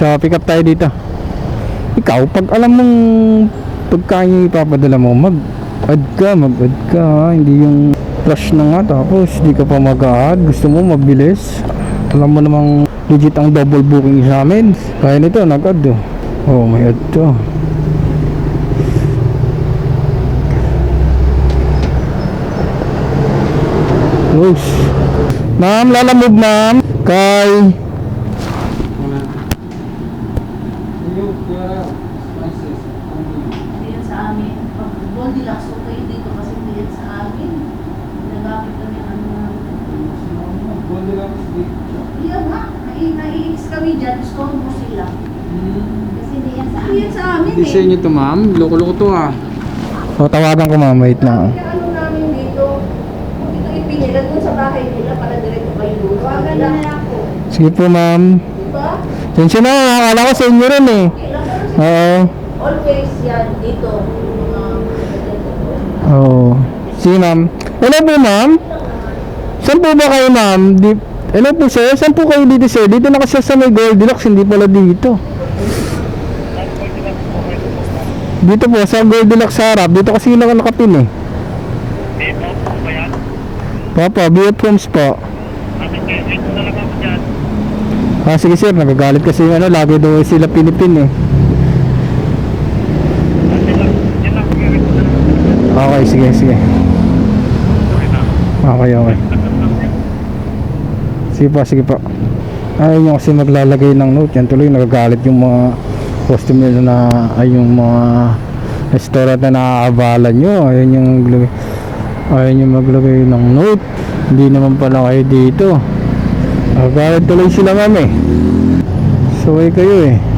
So, pick up tayo dito. Ikaw, pag alam mong pagkain yung ipapadala mo, mag-add ka, mag-add ka. ha? Hindi yung flash na nga, tapos di ka pa mag-add. Gusto mo mabilis. Alam mo namang legit ang double booking sa amin. Kaya nito, nag-add oh. Oh, may add to. Close. Ma'am, lalamove ma'am. Kay... Hindi yan sa amin. Pag Goldilocks, okay dito kasi hindi yan sa amin. Ginagamit kami ano. Yan nga, nai- naiinis kami dyan. Gusto mo sila. Kasi hindi yan sa amin. Yan sa amin Hindi sa eh. inyo to ma'am, loko-loko to ah. O, tawagan ko ma'am. Wait lang. Kaya ano namin dito, kung ito ipinila dun sa bahay nila para diretso kayo. Tawagan lang ako. Sige po ma'am. Diba? Sensya na, akala ko sa inyo rin eh. Oo. Always yan dito. dito. Oo. Sige ma'am. Hello po ma'am. Saan po ba kayo ma'am? Di... Hello po sir. Saan po kayo dito sir? Dito na kasi sa may Goldilocks. Hindi pala dito. Dito po sa Goldilocks sa harap. Dito kasi lang nakapin eh. Dito, ano ba yan? Papa, BF Homes po. Kasi wait na lang ako dyan. Ah, sige sir, nagagalit kasi yung ano, lagi daw sila pinipin eh. Okay, sige, sige. Okay. Okay. Sige po, sige po. Ayaw nyo kasi maglalagay ng note. Yan tuloy, nagagalit yung mga customer na, ay yung mga restaurant na naaabala nyo. Ayaw nyo maglagay, ayaw nyo maglagay ng note. Hindi naman pala kayo dito. Nagagalit tuloy sila ma'am eh. Suway kayo eh.